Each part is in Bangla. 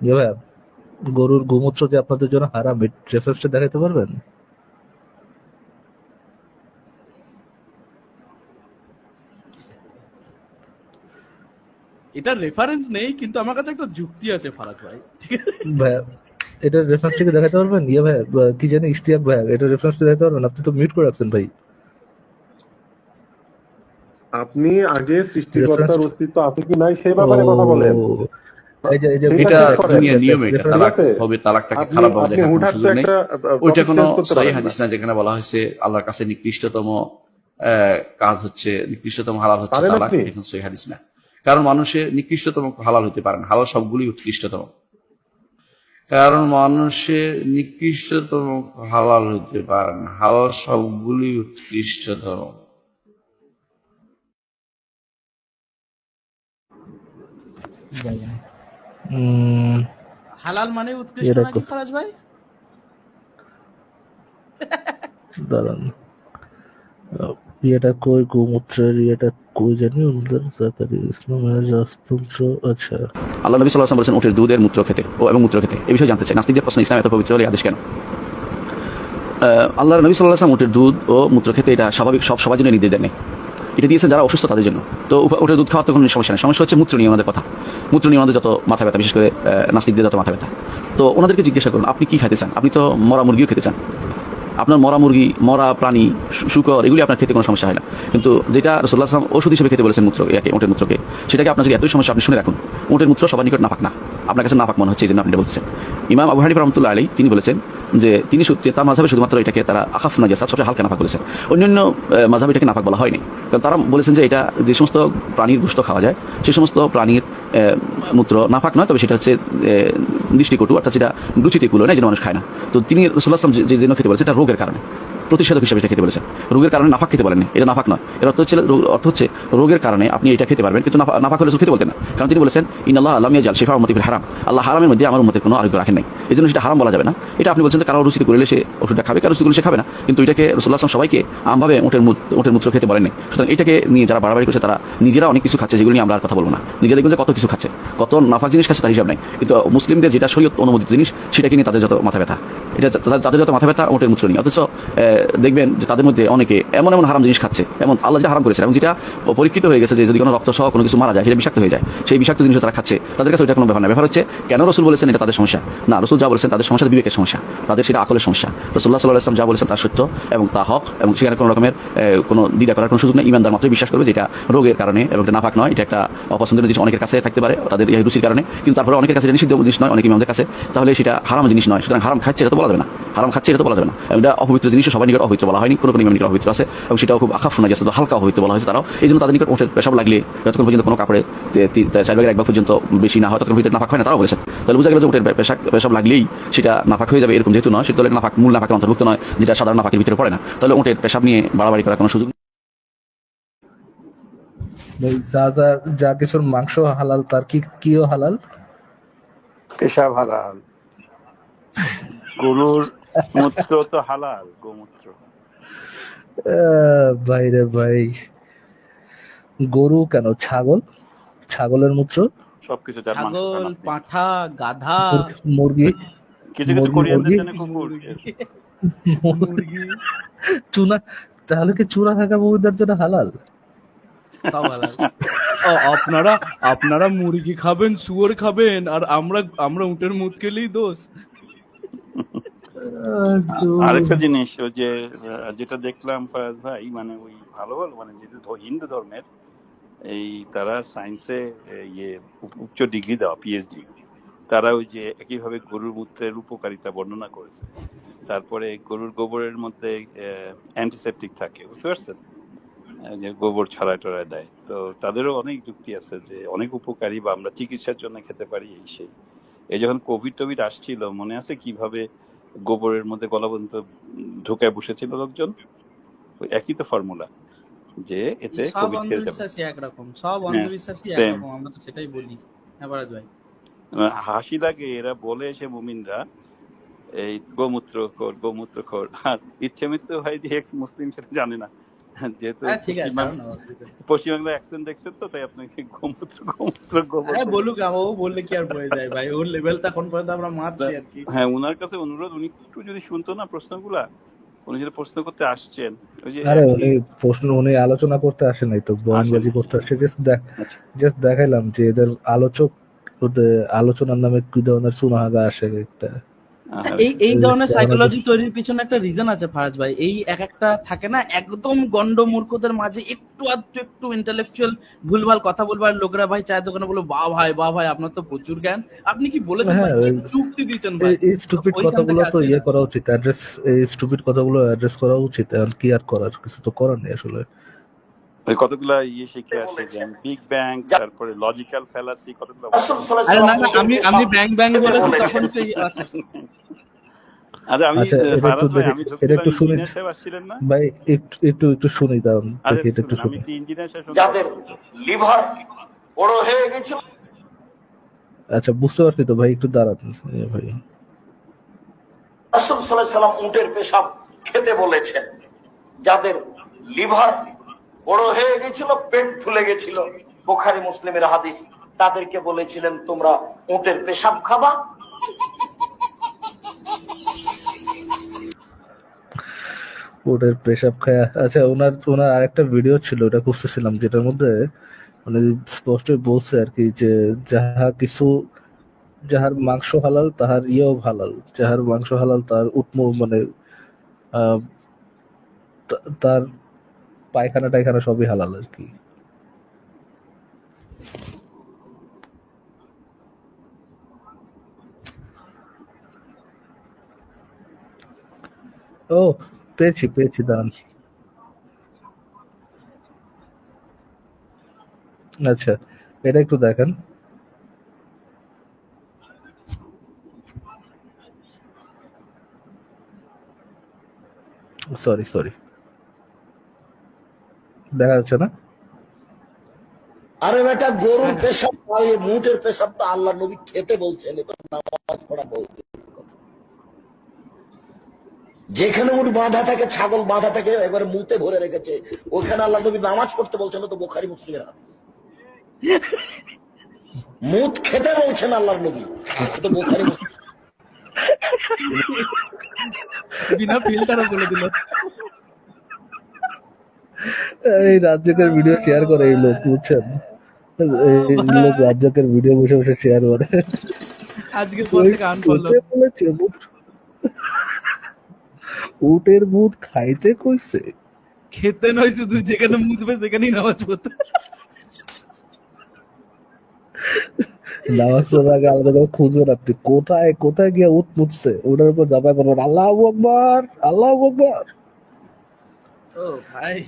ভাইয়া গরুর গোমূত্র যে আপনাদের জন্য হারাম? রেফারেন্সটা দেখাতে পারবেন? এটা রেফারেন্স নেই কিন্তু আমার কাছে একটা যুক্তি আছে ফারাজ ভাই। ঠিক আছে? ভাইয়া এটা রেফারেন্সটা কি দেখাতে পারবেন? ইয়ে ভাইয়া বা- কি জানি ইশতিয়াক ভাইয়া এটা রেফারেন্সটা দেখাতে পারবেন? আপনি তো মিউট করে রাখছেন ভাই। আপনি আগে সৃষ্টিকর্তার অস্তিত্ব আছে কি নাই সেই ব্যাপারে কথা বলেন। এটা এটা check করেন। দুনিয়ার নিয়ম এটা তালাক হবে তালাকটাকে খারাপ বলা দেখার কোনো সুযোগ নেই ওইটা কোনো সহি হাদিস না। না যেখানে বলা হয়েছে আল্লাহর কাছে নিকৃষ্টতম কাজ হচ্ছে নিকৃষ্টতম হালাল হচ্ছে তালাক? এটা সহি হাদিস না কারণ মানুষের নিকৃষ্টতম হালাল হতে পারে না হালাল সবগুলি উৎকৃষ্টতম কারণ মানুষের নিকৃষ্টতম হালাল হতে পারে না হালাল সবগুলি উৎকৃষ্টতম উম, হালাল মানে উৎকৃষ্ট নাকি ফারাজ ভাই? দাঁড়ান। ইয়েটা কই গোমূত্রের ইয়েটা কই জানি জাকারি ইসলামের রাজতন্ত্র আচ্ছা। আল্লাহ নবী সাল্লাহ বলেছেন ওঠের দুধের মূত্র খেতে ও এবং মূত্র খেতে। এই বিষয়ে জানতে চাই নাস্তিকদের প্রশ্ন ইসলাম এত পবিত্র হলে আদেশ কেন? আল্লাহ নবী ওঠের দুধ ও মূত্র খেতে এটা স্বাভাবিক সব সবার জন্য নির্দেশ দেন। এটা দিয়েছেন যারা অসুস্থ তাদের জন্য। তো ওঠের দুধ খাওয়ার তো কোনো সমস্যা নেই। সমস্যা হচ্ছে মূত্র নিয়ে ওনাদের কথা। মূত্র নিয়ে ওনাদের যত মাথা ব্যথা, বিশেষ করে নাস্তিকদের যত মাথা ব্যথা। তো ওনাদেরকে জিজ্ঞাসা করুন, আপনি কি খেতে চান? আপনি তো মরা মুরগিও খেতে চান। আপনার মরা মুরগি, মরা প্রাণী শুকর, এগুলি আপনার খেতে কোনো সমস্যা হয় না। কিন্তু যেটা রসুল্লাহ আসলাম ওষুধ হিসেবে খেতে বলেছেন মূত্র ইয়াকে ওটের মূত্রকে, সেটাকে আপনার যদি এতই সমস্যা আপনি শুনে রাখুন, ওটের মূত্র সবার নিকট নাপাক না। আপনার কাছে নাপাক মনে হচ্ছে, এই জন্য আপনি বলছেন। ইমাম আবু হানিফ রহমতুল্লাহ আলী তিনি বলেছেন যে তিনি সত্যি, তার মাঝাবে শুধুমাত্র এটাকে তারা আকাফ না জাসাদ, সবচেয়ে হালকা নাপাক বলেছেন। অন্যান্য মাঝাবে এটাকে নাপাক বলা হয়নি। তারা বলেছেন যে এটা যে সমস্ত প্রাণীর গোস্ত খাওয়া যায়, সে সমস্ত প্রাণীর মূত্র নাফাক নয়, তবে সেটা হচ্ছে দৃষ্টিকটু, অর্থাৎ সেটা রুচিতে কুলো না যে মানুষ খায় না। তো তিনি রসুল্লাহ যে জন্য খেতে বলেছে এটা রোগের কারণে। প্রতিষেধক হিসেবে এটা খেতে বলেছেন। রোগের কারণে নাফাক খেতে বলেননি। এটা নাফাক নয়। এর অর্থ হচ্ছে অর্থ হচ্ছে রোগের কারণে আপনি এটা খেতে পারবেন, কিন্তু নাফা- নাফাক হলে খেতে বলতেন না। কারণ তিনি বলেছেন ইন আল্লাহ আল্লাহ জাল শেফা মতিফিল হারাম। আল্লাহ হারামের মধ্যে আমার মধ্যে কোনো আরোগ্য রাখেন নাই। এই জন্য সেটা হারাম বলা যাবে না। এটা আপনি বলছেন কারও রুচিতে করলে সে ওষুধটা খাবে, কারও রুচিতে করলে সে খাবে না। কিন্তু এটাকে রসুল্লাহ আসলাম সবাইকে আমভাবে ওটের মূত- ওটের মূত্র খেতে বলেননি। সুতরাং এটাকে নিয়ে যারা বাড়াবাড়ি করছে, তারা নিজেরা অনেক কিছু খাচ্ছে, যেগুলো নিয়ে আমরা আর কথা বলব না। নিজেরা দেখবেন কত কিছু খাচ্ছে। কত নাফাক জিনিস খাচ্ছে, তার হিসাব নাই। কিন্তু মুসলিমদের যেটা শরীয়ত অনুমোদিত জিনিস, সেটাকে নিয়ে তাদের যত মাথা ব্যথা। এটা তাদের- যত মাথা ব্যথা, ওটের নিয়ে। অথচ দেখবেন যে তাদের মধ্যে অনেকে এমন এমন হারাম জিনিস খাচ্ছে, এমন আল্লাহ যে হারাম করেছে এবং যেটা পরীক্ষিত হয়ে গেছে যে যদি কোনো রক্ত সহ কোনো কিছু মারা যায়, সেটা বিষাক্ত হয়ে যায়। সেই বিষাক্ত জিনিস তারা খাচ্ছে। তাদের কাছে ওইটা কোনো ব্যাপার না। ব্যাপার হচ্ছে, কেন রসুল বলেছেন এটা তাদের সমস্যা? না, রসুল যা বলেছেন তাদের সমস্যা বিবেকের সমস্যা। তাদের সেটা আকলের সমস্যা। রসুল্লাহ সাল্লাহ আসলাম যা বলেছেন তা সত্য, এবং তা হক, এবং সেখানে কোনো রকমের কোনো দ্বিধা করার কোনো সুযোগ নেই। ইমানদার মাত্রই বিশ্বাস করবে যেটা রোগের কারণে এবং এটা নাপাক নয়। এটা একটা অপছন্দের জিনিস অনেকের কাছে থাকতে পারে, তাদের রুচির কারণে। কিন্তু তারপরে অনেকের কাছে নিষিদ্ধ জিনিস নয়, অনেক ইমামদের কাছে। তাহলে সেটা হারাম জিনিস নয়। সুতরাং হারাম খাচ্ছে এটা তো বলা যাবে না। হারাম খাচ্ছে এটা তো বলা যাবে না। এটা অপবিত্র জিনিস সবার নিকট অপবিত্র বলা হয়নি কোনো কোনো ইমাম নিকট অপবিত্র আছে এবং সেটাও খুব আখাপ শোনা তো হালকা অপবিত্র বলা হয়েছে তারাও। এই জন্য তাদের নিকট ওঠের পেশাব লাগলে যতক্ষণ পর্যন্ত কোনো কাপড়ে চার ভাগের এক ভাগ পর্যন্ত বেশি না হয় ততক্ষণ ভিতরে নাফাক হয় না তারাও বলেছেন। তাহলে বোঝা গেল যে ওঠের পেশাব পেশাব লাগলেই সেটা নাফাক হয়ে যাবে এরকম যেহেতু নয় সেটা নাফাক মূল নাফাকের অন্তর্ভুক্ত নয় যেটা সাধারণ নাফাকের ভিতরে পড়ে না। তাহলে ওঠের পেশাব নিয়ে বাড়াবাড়ি করার কোনো সুযোগ ভাই যা যা যা কিছুর মাংস হালাল তার কি কিও হালাল? পেশাব হালাল। গরুর মূত্র তো হালাল গোমূত্র। ভাই রে ভাই। গরু কেন? ছাগল? ছাগলের মূত্র? সবকিছু ছাগল। পাঁঠা গাধা। মুরগি কিছু কিছু কোরিয়ানদের জন্য কুকুর মুরগি। চুনা তাহলে কি চূড়া থাকা বহুদের জন্য হালাল? সব হালাল। আপনারা আপনারা মুরগি খাবেন শুয়োর খাবেন আর আমরা আমরা উটের মুখ খেলেই দোষ। আরেকটা জিনিস ওই যে যেটা দেখলাম ফরাজ ভাই মানে ওই ভালো ভালো মানে যেহেতু হিন্দু ধর্মের এই তারা সায়েন্সে ইয়ে উচ্চ ডিগ্রি দেওয়া পিএইচডি তারা ওই যে একইভাবে গরুর মূত্রের উপকারিতা বর্ণনা করেছে। তারপরে গরুর গোবরের মধ্যে অ্যান্টিসেপটিক থাকে বুঝতে পারছেন? যে গোবর ছড়ায় টড়ায় দেয়। তো তাদেরও অনেক যুক্তি আছে যে অনেক উপকারী বা আমরা চিকিৎসার জন্য খেতে পারি এই সেই। এই যখন কোভিড টোভিড আসছিল মনে আছে কীভাবে গোবরের মধ্যে গলা পর্যন্ত ঢুকায় বসেছিল লোকজন। ওই একই তো ফর্মুলা যে এতে সব কোভিড খেয়ে যাবে। একরকম সব হ্যাঁ, অন্ধবিশ্বাসী একরকম আমরা তো সেটাই বলি এবারে হাসি লাগে এরা বলে এসে মুমিনরা এই গোমূত্র খোর গোমূত্র খোর। আর ইচ্ছে মৃত্যু হয় যে এক্স মুসলিম সেটা জানে না। যেহেতু হ্যাঁ অসুবিধা নেই। পশ্চিমবাংলা অ্যাকসেন্ট দেখছেন তো তাই আপনাকে গোমূত্র গোমূত্র গোবর হ্যাঁ বলুক ও বললে কি আর হয়ে যায় ভাই? ওর লেভেলটা এখন পর্যন্ত আমরা মাপছি আর কি। হ্যাঁ উনার কাছে অনুরোধ উনি একটু যদি শুনতো না প্রশ্নগুলা উনি যেটা প্রশ্ন করতে আসছেন ওই যে আরে উনি প্রশ্ন উনি আলোচনা করতে আসে নাই তো বয়ানবাজি করতে আসছে জাস্ট দেখ আচ্ছা। জাস্ট দেখাইলাম যে এদের আলোচক ওদের আলোচনার নামে কি ধরনের সুনাহাগা আসে একটা। এই এই ধরনের সাইকোলজি তৈরির পিছনে একটা রিজন আছে ফারাজ ভাই। এই এক একটা থাকে না একদম গন্ড মূর্খদের মাঝে একটু আধটু একটু ইন্টেলেকচুয়াল ভুলভাল কথা বলবার লোকরা ভাই চায়ের দোকানে বলো বা ভাই বা ভাই আপনার তো প্রচুর জ্ঞান। আপনি কি বলেছেন ভাই? হ্যাঁ, দিয়েছেন ভাই? এই- স্টুপিড কথাগুলো তো ইয়ে করা উচিত অ্যাড্রেস এই স্টুপিড কথাগুলো অ্যাড্রেস করা উচিত এখন কি আর করার? কিছু তো করার নেই আসলে। কতগুলা ইয়ে শিখে আসে যে বিগ ব্যাং তারপরে লজিক্যাল ফ্যালাসি কতগুলো আরে না না আমি আমি ব্যাং ব্যাং বলেছি তখন সেই আচ্ছা। আচ্ছা আমি আচ্ছা, এটা ফারাজ একটু ভাই দেখি- আমি এটা একটু শুনি। ইঞ্জিনিয়ার সাহেব আসছিলেন না? ভাই একটু একটু একটু শুনি দাঁড়ান আচ্ছা এটা একটু শুনুন, আমি ইঞ্জিনিয়ার সাহেব যাদের লিভার বড় হয়ে গেছিল। আচ্ছা বুঝতে পারছি তো ভাই একটু দাঁড়ান ভাই। রাসূল সাল্লাল্লাহু আলাইহি সাল্লাম উটের পেশাব খেতে বলেছেন। যাদের লিভার বড় হয়ে গেছিল, পেট ফুলে গেছিল। বুখারী, মুসলিমের হাদিস, তাদেরকে বলেছিলেন, তোমরা উটের পেশাব খাবা? পেশাব খায়া। আচ্ছা ওনার ওনার আরেকটা ভিডিও ছিল, ওটা খুঁজতেছিলাম, যেটার মধ্যে মানে স্পষ্ট বলছে আর কি যে, যাহা কিছু, যাহার মাংস হালাল, তাহার ইয়েও হালাল। যাহার মাংস হালাল তার উৎম মানে তার পায়খানা টায়খানা সবই হালাল আর কি। ও, পেয়েছি পেয়েছি দান আচ্ছা এটা একটু দেখেন। Sorry sorry. দেখা যাচ্ছে না। আরে বেটা গরুর পেশাব মুটের পেশাব তো আল্লাহ নবী খেতে বলছেন নামাজ পড়া বলছে যেখানে উঠ বাঁধা থাকে ছাগল বাঁধা থাকে একবারে মুতে ভরে রেখেছে। ওখানে আল্লাহ নবী নামাজ পড়তে বলছেন না তো বোখারি মুসলিমের হাদিস। মুত খেতে বলছেন আল্লাহর নবী তো বোখারি মুসলিম। বিনা ফিল্টারে বলে দিল। এই রাজ্যকের ভিডিও শেয়ার করে এই লোক বুঝছেন? এই লোক রাজ্যকের ভিডিও বসে বসে শেয়ার করে। আজকে উঠে বলেছে উট- উটের মুদ খাইতে কইছে। খেতে নয় শুধু যেখানে মুদবে সেখানেই নামাজ পড়তে। নামাজ পড়ার আগে আলাদা করে খুঁজবেন আপনি কোথায় কোথায় গিয়ে উট মুছছে ওটার উপর দাবায় পড়বেন আল্লাহ আকবর আল্লাহ আকবর। ও ভাই।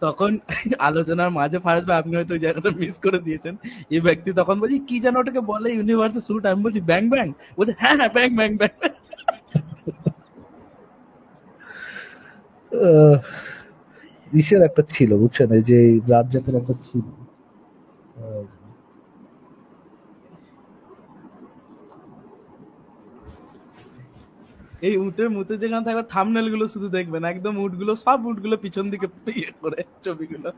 তখন আলোচনার মাঝে ফারাজ ভাই আপনি হয়তো জায়গাটা মিস করে দিয়েছেন। এই ব্যক্তি তখন বলছি কি যেন ওটাকে বলে ইউনিভার্সে স্যুট আমি বলছি ব্যাং ব্যাং। বলছে হ্যাঁ হ্যাঁ ব্যাং ব্যাং ব্যাং। আহ, ইসের একটা ছিল বুঝছেন? এই যে রাজ্জাকের একটা ছিল। এই উটের মুতে যেখানে থাকবে থামনেলগুলো শুধু দেখবেন, একদম উটগুলো, সব উটগুলো পিছন দিকে ইয়ে করে ছবিগুলো।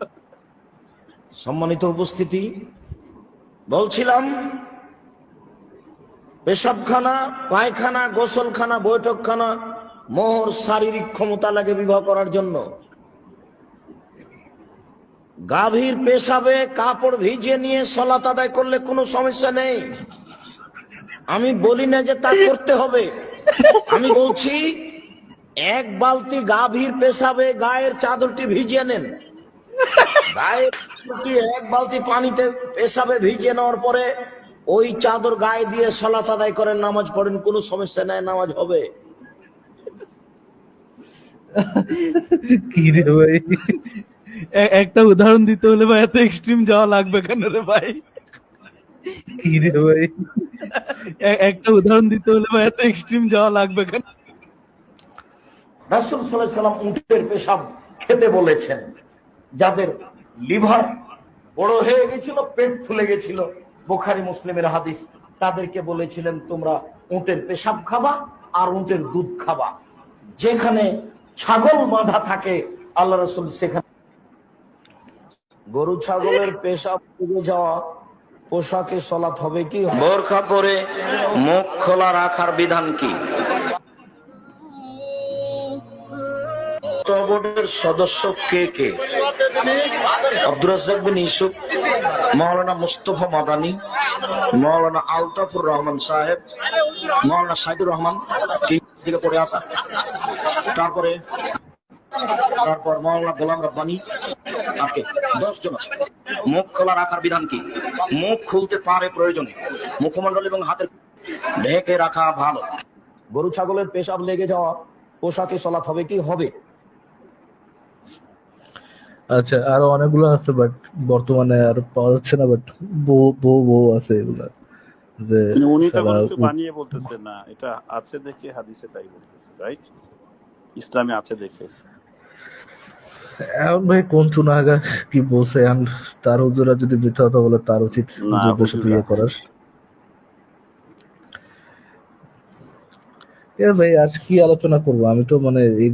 সম্মানিত উপস্থিতি, বলছিলাম, পেশাবখানা, পায়খানা, গোসলখানা, বৈঠকখানা, মোহর, শারীরিক ক্ষমতা লাগে বিবাহ করার জন্য। গাভীর পেশাবে কাপড় ভিজে নিয়ে সলাত আদায় করলে কোনো সমস্যা নেই। আমি বলি না যে তা করতে হবে। আমি বলছি এক বালতি গাভীর পেশাবে গায়ের চাদরটি ভিজিয়ে নেন। গায়ে চাদরটি এক বালতি পানিতে পেশাবে ভিজিয়ে নেওয়ার পরে ওই চাদর গায়ে দিয়ে সলাত আদায় করেন নামাজ পড়েন কোনো সমস্যা নাই নামাজ হবে। কি রে ভাই? একটা উদাহরণ দিতে হলে ভাই এত এক্সট্রিম যাওয়া লাগবে কেন রে ভাই? কি রে ভাই? একটা উদাহরণ দিতে হলে ভাই এত এক্সট্রিম যাওয়া লাগবে কেন? রাসুল সাল্লাম উটের পেশাব খেতে বলেছেন যাদের লিভার বড় হয়ে গেছিল পেট ফুলে গেছিল। বোখারি মুসলিমের হাদিস তাদেরকে বলেছিলেন তোমরা উটের পেশাব খাবা আর উটের দুধ খাবা। যেখানে ছাগল বাঁধা থাকে আল্লাহ রসুল সেখানে গরু ছাগলের পেশাব ডুবে যাওয়া পোশাকে সলাৎ হবে কি বোরখা পরে মুখ খোলা রাখার বিধান কি? বোর্ডের সদস্য কে কে? আব্দুর রাজ্জাক বিন ইউসুফ মাওলানা মুস্তফা মাদানী মাওলানা আলতাফুর রহমান সাহেব মাওলানা সাইদুর রহমান পড়ে আসা? তারপরে তারপর মাওলানা গোলাম রব্বানি আজকে দশ জন আছে। মুখ খোলা রাখার বিধান কি? মুখ খুলতে পারে প্রয়োজনে। মুখমণ্ডল এবং হাতের ঢেকে রাখা ভালো। গরু ছাগলের পেশাব লেগে যাওয়া পোশাকে সলাৎ হবে কি হবে? আচ্ছা আরও অনেকগুলো আছে বাট বর্তমানে আর পাওয়া যাচ্ছে না বাট বহু বহু বহু আছে এগুলা। যে উনি তো বানিয়ে বলতেছে না এটা আছে দেখে হাদিসে তাই বলতেছে রাইট ইসলামে আছে দেখে। এখন ভাই কোন চুনাগা কি বলছে? এখন তার হুজুরা যদি মিথ্যা কথা বলে তার উচিত হুজুরদের সাথে ইয়ে করার। এ ভাই আর কি আলোচনা করব? আমি তো মানে এই